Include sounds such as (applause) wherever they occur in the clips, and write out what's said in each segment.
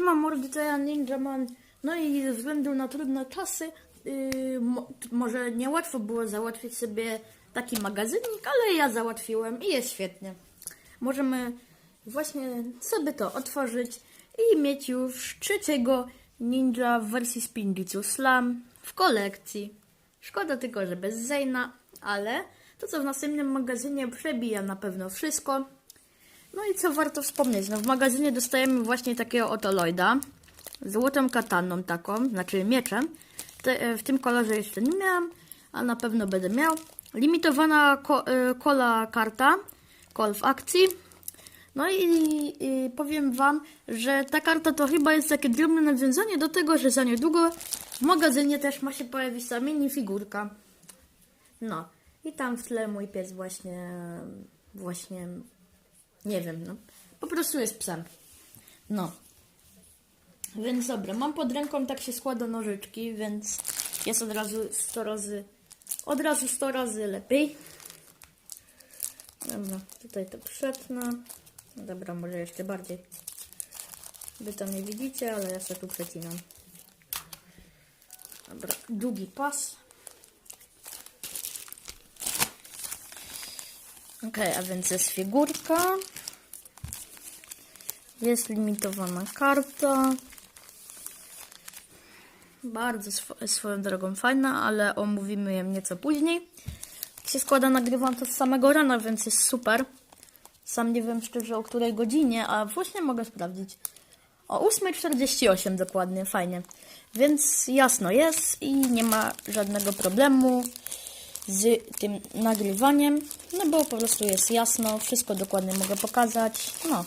Siema mordy, to ja Ninja Man. No i ze względu na trudne czasy, yy, mo może niełatwo było załatwić sobie taki magazynik, ale ja załatwiłem i jest świetnie. Możemy właśnie sobie to otworzyć i mieć już trzeciego ninja w wersji Spinjitzu Slam w kolekcji. Szkoda tylko, że bez Zejna, ale to co w następnym magazynie przebija na pewno wszystko. No i co warto wspomnieć, no w magazynie dostajemy właśnie takiego oto Lloyda, złotą kataną taką, znaczy mieczem. Te, e, w tym kolorze jeszcze nie miałam, a na pewno będę miał. Limitowana ko, e, kola karta, kol w akcji. No i, i powiem Wam, że ta karta to chyba jest takie drobne nawiązanie do tego, że za niedługo w magazynie też ma się pojawić ta minifigurka. No i tam w tle mój pies właśnie, właśnie nie wiem, no. Po prostu jest psem. No. Więc dobra, mam pod ręką, tak się składa nożyczki, więc jest od razu 100 razy, od razu 100 razy lepiej. Dobra, tutaj to przetnę. No Dobra, może jeszcze bardziej. Wy to nie widzicie, ale ja sobie tu przecinam. Dobra, długi pas. Ok, a więc jest figurka. Jest limitowana karta. Bardzo swo- swoją drogą fajna, ale omówimy ją nieco później. Się składa, nagrywam to z samego rana, więc jest super. Sam nie wiem szczerze o której godzinie, a właśnie mogę sprawdzić. O 8.48 dokładnie, fajnie. Więc jasno jest i nie ma żadnego problemu z tym nagrywaniem, no bo po prostu jest jasno, wszystko dokładnie mogę pokazać, no.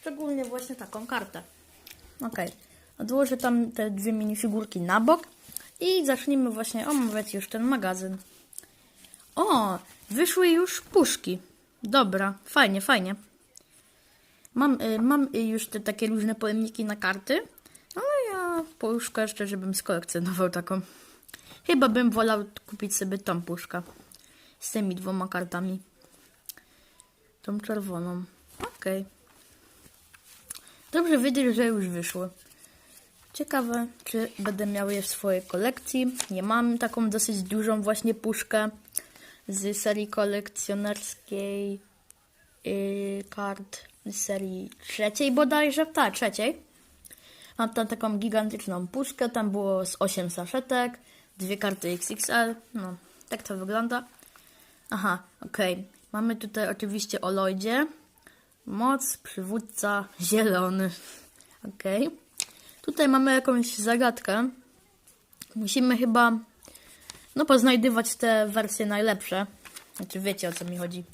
Szczególnie właśnie taką kartę. Ok, odłożę tam te dwie minifigurki na bok i zacznijmy właśnie omawiać już ten magazyn. O, wyszły już puszki. Dobra, fajnie, fajnie. Mam, y, mam już te takie różne pojemniki na karty, ale ja puszkę jeszcze, żebym skolekcjonował taką. Chyba bym wolał kupić sobie tą puszkę z tymi dwoma kartami. Tą czerwoną. Okej. Dobrze wiedzieć, że już wyszły. Ciekawe, czy będę miał je w swojej kolekcji. Nie mam taką dosyć dużą właśnie puszkę z serii kolekcjonerskiej yy, kart z serii trzeciej bodajże. Tak, trzeciej. Mam tam taką gigantyczną puszkę, tam było z 8 saszetek, dwie karty XXL, no, tak to wygląda. Aha, okej. Mamy tutaj oczywiście o Lloydzie. Moc, przywódca, zielony. Okej. Tutaj mamy jakąś zagadkę. Musimy chyba, no, poznajdywać te wersje najlepsze. Znaczy, wiecie o co mi chodzi.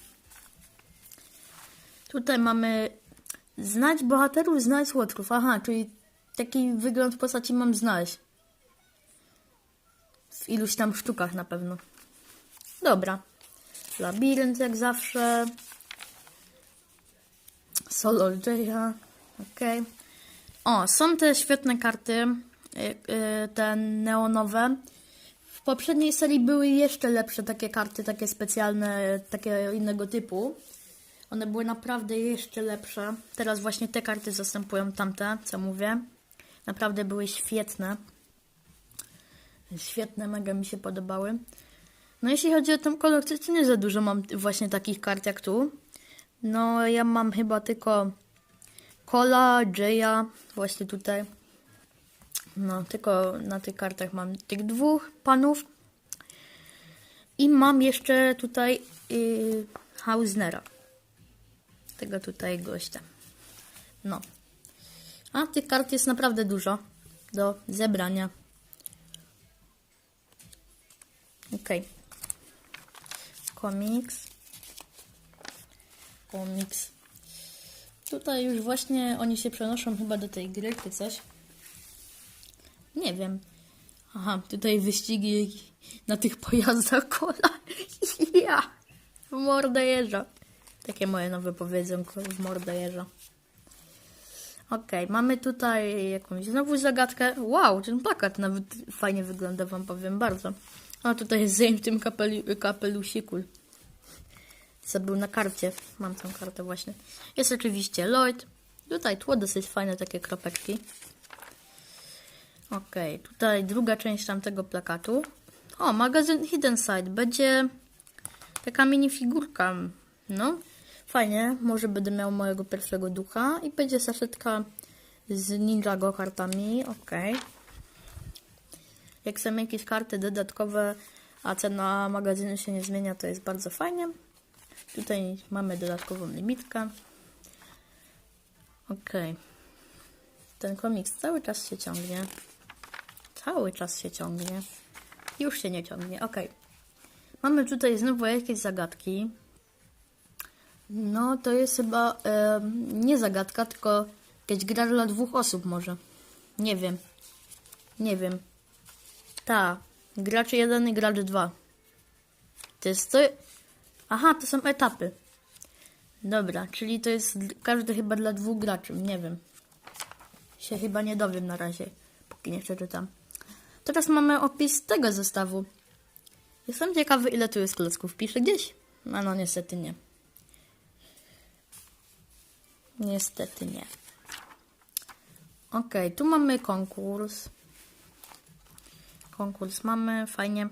Tutaj mamy znać bohaterów, znać łotrów. Aha, czyli taki wygląd postaci mam znaleźć. W iluś tam sztukach na pewno. Dobra. Labirynt jak zawsze. Solo Jaya. Okej. O, są te świetne karty. y, y, Te neonowe. W poprzedniej serii były jeszcze lepsze takie karty, takie specjalne, takie innego typu. One były naprawdę jeszcze lepsze. Teraz właśnie te karty zastępują tamte, co mówię. Naprawdę były świetne. Świetne, mega mi się podobały. No jeśli chodzi o tę kolekcję, to nie za dużo mam właśnie takich kart jak tu. No ja mam chyba tylko Cola, Jaya, właśnie tutaj. No tylko na tych kartach mam tych dwóch panów. I mam jeszcze tutaj yy, Hausnera. Tego tutaj gościa. No. A tych kart jest naprawdę dużo do zebrania. Okej. Komiks. Komiks. Tutaj już właśnie oni się przenoszą chyba do tej gry czy coś. Nie wiem. Aha, tutaj wyścigi na tych pojazdach kola. (laughs) ja! W mordę jeżdża. Takie moje nowe powiedzonko w mordę jeżdża. Okej, mamy tutaj jakąś znowu zagadkę. Wow, ten plakat nawet fajnie wygląda, wam powiem bardzo. A tutaj jest Zane w tym kapelu, kapelusiku. Co był na karcie. Mam tą kartę właśnie. Jest oczywiście Lloyd. Tutaj tło dosyć fajne, takie kropeczki. Okej, tutaj druga część tamtego plakatu. O, magazyn Hidden Side. Będzie taka minifigurka. No, fajnie. Może będę miał mojego pierwszego ducha. I będzie saszetka z Ninjago kartami. Okej. Jak są jakieś karty dodatkowe, a cena magazynu się nie zmienia, to jest bardzo fajnie. Tutaj mamy dodatkową limitkę. Okej. Ten komiks cały czas się ciągnie. Cały czas się ciągnie. Już się nie ciągnie. Okej. Mamy tutaj znowu jakieś zagadki. No, to jest chyba em, nie zagadka, tylko jakaś gra dla dwóch osób może. Nie wiem. Nie wiem. Ta. Gracz jeden i gracz dwa. To jest to... Aha, to są etapy. Dobra, czyli to jest każdy chyba dla dwóch graczy. Nie wiem. Się chyba nie dowiem na razie, póki nie przeczytam. Teraz mamy opis tego zestawu. Jestem ciekawy, ile tu jest klocków. Pisze gdzieś? No, no niestety nie. Niestety nie. Okej, tu mamy konkurs. Konkurs mamy, fajnie.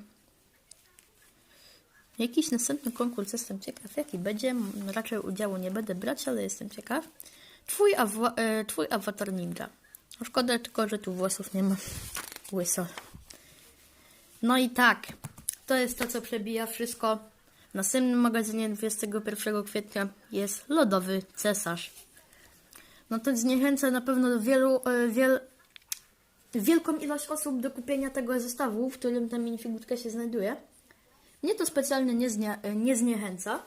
Jakiś następny konkurs, jestem ciekaw, jaki będzie. Raczej udziału nie będę brać, ale jestem ciekaw. Twój, awa- e, twój awatar ninja. Szkoda tylko, że tu włosów nie ma. Łyso. No i tak, to jest to, co przebija wszystko. W następnym magazynie 21 kwietnia jest Lodowy Cesarz. No to zniechęca na pewno wielu, e, wiel, wielką ilość osób do kupienia tego zestawu, w którym ta minifigurka się znajduje. Mnie to specjalnie nie, znia, e, nie zniechęca.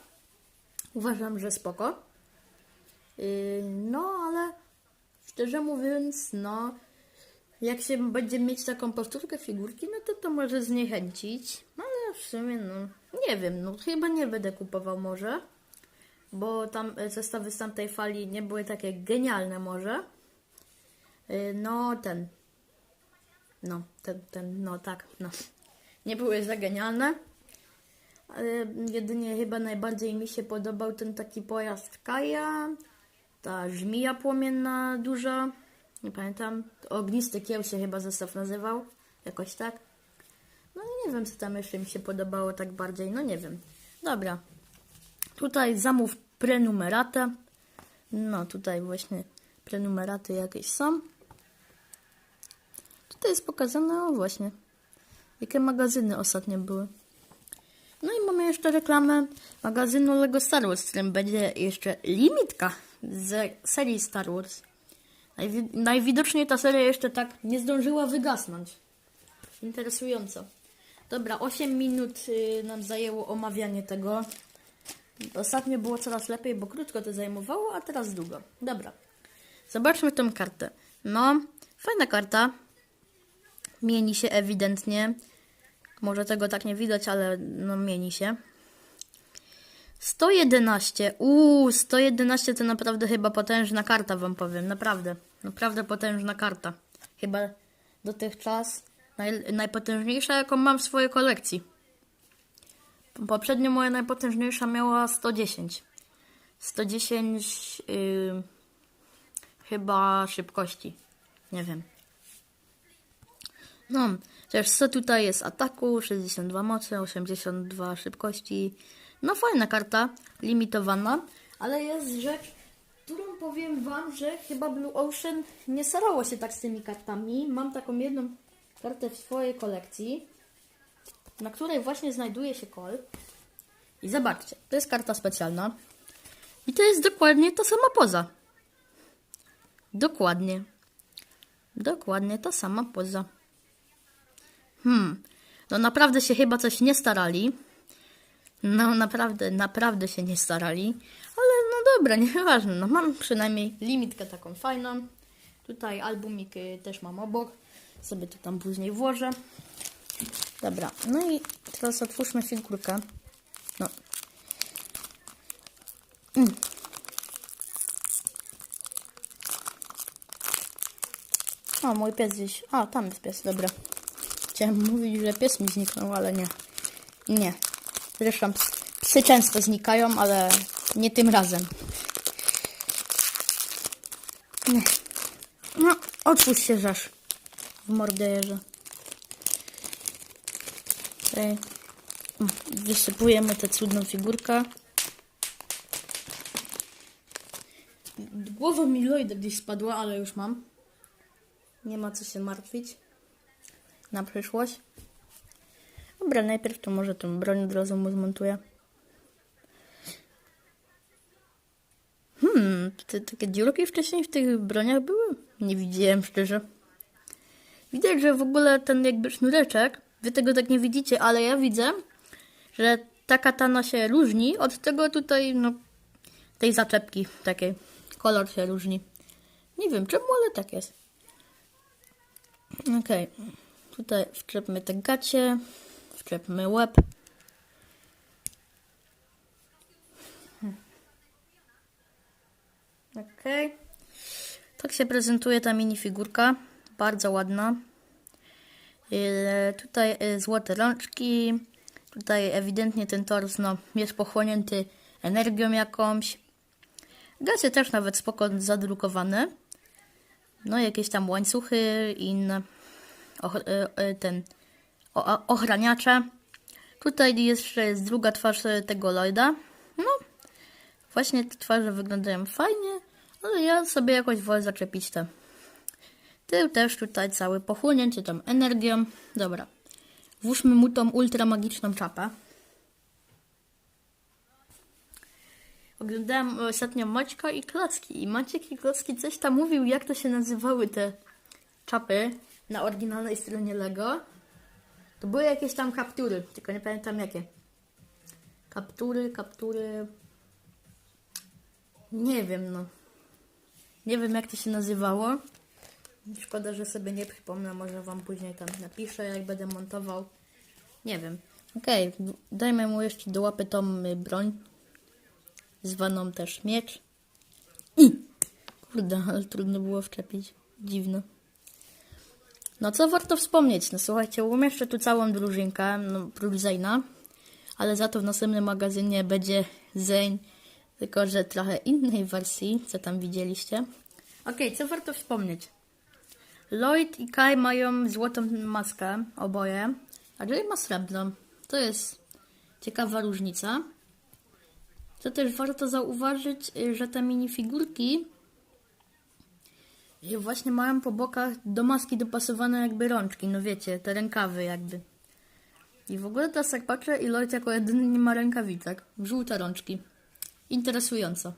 Uważam, że spoko. Yy, no, ale szczerze mówiąc, no, jak się będzie mieć taką powtórkę figurki, no to to może zniechęcić. No, ale w sumie, no, nie wiem, no, chyba nie będę kupował może, bo tam e, zestawy z tamtej fali nie były takie genialne może. Yy, no, ten, no, ten, ten, no tak, no. Nie były za genialne. Ale jedynie chyba najbardziej mi się podobał ten taki pojazd Kaja, ta żmija płomienna duża, nie pamiętam, ognisty kieł się chyba zestaw nazywał, jakoś tak. No nie wiem, co tam jeszcze mi się podobało tak bardziej, no nie wiem. Dobra, tutaj zamów prenumeratę, no tutaj właśnie prenumeraty jakieś są. Tutaj jest pokazane, o właśnie, jakie magazyny ostatnio były. No i mamy jeszcze reklamę magazynu Lego Star Wars, w którym będzie jeszcze limitka z serii Star Wars. Najwi- najwidoczniej ta seria jeszcze tak nie zdążyła wygasnąć. Interesująco. Dobra, 8 minut y, nam zajęło omawianie tego. Ostatnio było coraz lepiej, bo krótko to zajmowało, a teraz długo. Dobra. Zobaczmy tą kartę. No, fajna karta. Mieni się ewidentnie. Może tego tak nie widać, ale no mieni się. 111. Uuu, 111 to naprawdę chyba potężna karta, wam powiem. Naprawdę. Naprawdę potężna karta. Chyba dotychczas naj, najpotężniejsza, jaką mam w swojej kolekcji. Poprzednio moja najpotężniejsza miała 110. 110 yy, chyba szybkości. Nie wiem. No, też co tutaj jest ataku, 62 mocy, 82 szybkości. No fajna karta, limitowana, ale jest rzecz, którą powiem wam, że chyba Blue Ocean nie starało się tak z tymi kartami. Mam taką jedną kartę w swojej kolekcji, na której właśnie znajduje się kol. I zobaczcie, to jest karta specjalna. I to jest dokładnie ta sama poza. Dokładnie. Dokładnie ta sama poza. Hmm, no naprawdę się chyba coś nie starali. No naprawdę, naprawdę się nie starali. Ale no dobra, (laughs) nieważne. No mam przynajmniej limitkę taką fajną. Tutaj albumik y, też mam obok. Sobie to tam później włożę. Dobra, no i teraz otwórzmy figurkę. No. Mm. O, mój pies gdzieś. A, tam jest pies, dobra. Chciałem mówić, że pies mi zniknął, ale nie. Nie. Zresztą ps- psy często znikają, ale nie tym razem. Nie. No, otwórz się żasz. W morderze. Tutaj wysypujemy tę cudną figurkę. Głowa mi Lloyda gdzieś spadła, ale już mam. Nie ma co się martwić. Na przyszłość. Dobra, najpierw to może tą broń od razu mu zmontuję. Hmm, te, takie dziurki wcześniej w tych broniach były? Nie widziałem szczerze. Widać, że w ogóle ten jakby sznureczek, wy tego tak nie widzicie, ale ja widzę, że ta katana się różni od tego tutaj, no, tej zaczepki takiej. Kolor się różni. Nie wiem czemu, ale tak jest. Okej. Tutaj wczepmy te gacie, wczepmy łeb. Okej. Tak się prezentuje ta minifigurka. Bardzo ładna. Yy, tutaj yy, złote rączki. Tutaj ewidentnie ten tors no, jest pochłonięty energią jakąś. Gacie też nawet spoko zadrukowane. No jakieś tam łańcuchy i inne y, y, ten o, o- ochraniacze. Tutaj jeszcze jest druga twarz y, tego Lloyda. No, właśnie te twarze wyglądają fajnie, ale ja sobie jakoś wolę zaczepić te. Tył też tutaj cały pochłonięty tą energią. Dobra. Włóżmy mu tą ultra magiczną czapę. Oglądałem ostatnio Maćka i Klocki i Maciek i Klocki coś tam mówił, jak to się nazywały te czapy na oryginalnej stronie Lego. To były jakieś tam kaptury, tylko nie pamiętam jakie. Kaptury, kaptury... Nie wiem, no. Nie wiem, jak to się nazywało. Szkoda, że sobie nie przypomnę, może wam później tam napiszę, jak będę montował. Nie wiem. Okej, dajmy mu jeszcze do łapy tą y, broń zwaną też miecz. I! Kurde, ale trudno było wczepić. Dziwne. No co warto wspomnieć? No słuchajcie, umieszczę tu całą drużynkę, no prócz Zeyna, ale za to w następnym magazynie będzie Zeyn, tylko że trochę innej wersji, co tam widzieliście. Okej, co warto wspomnieć? Lloyd i Kai mają złotą maskę, oboje, a Jay ma srebrną. To jest ciekawa różnica. Co też warto zauważyć, y, że te minifigurki y, właśnie mają po bokach do maski dopasowane jakby rączki, no wiecie, te rękawy jakby. I w ogóle teraz jak patrzę i Lloyd jako jedyny nie ma rękawicek. Żółte rączki. Interesująco.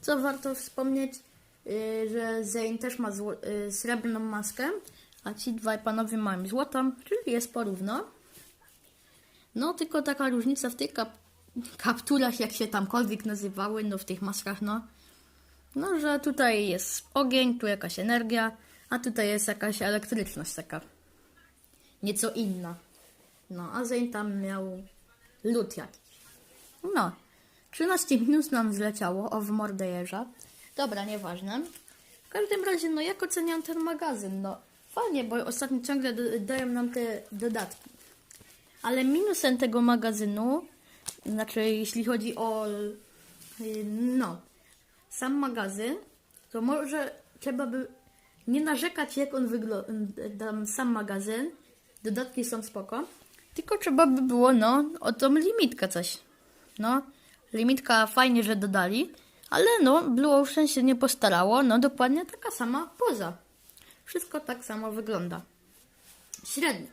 Co warto wspomnieć, y, że Zane też ma zło- y, srebrną maskę, a ci dwaj panowie mają złotą, czyli jest porówno. No, tylko taka różnica w tych kap- kapturach, jak się tamkolwiek nazywały, no w tych maskach, no. No, że tutaj jest ogień, tu jakaś energia, a tutaj jest jakaś elektryczność taka. Nieco inna. No, a Zane tam miał lód jakiś. No, 13 minut nam zleciało o w mordę jeża. Dobra, nieważne. W każdym razie, no jak oceniam ten magazyn? No, fajnie, bo ostatnio ciągle dają nam te dodatki. Ale minusem tego magazynu, znaczy jeśli chodzi o y, no, sam magazyn, to może trzeba by nie narzekać jak on wygląda, sam magazyn, dodatki są spoko, tylko trzeba by było, no, o tą limitkę coś. No, limitka fajnie, że dodali, ale no, Blue Ocean się nie postarało, no dokładnie taka sama poza. Wszystko tak samo wygląda. Średnio.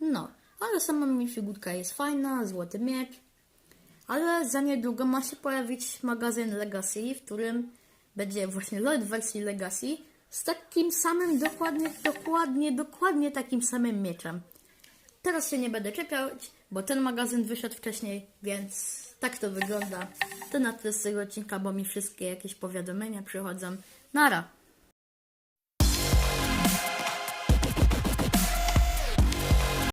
No, ale sama mi figurka jest fajna, złoty miecz. Ale za niedługo ma się pojawić magazyn Legacy, w którym będzie właśnie Lloyd wersji Legacy z takim samym, dokładnie, dokładnie, dokładnie takim samym mieczem. Teraz się nie będę czepiać, bo ten magazyn wyszedł wcześniej, więc tak to wygląda. To na tyle z tego odcinka, bo mi wszystkie jakieś powiadomienia przychodzą. Nara!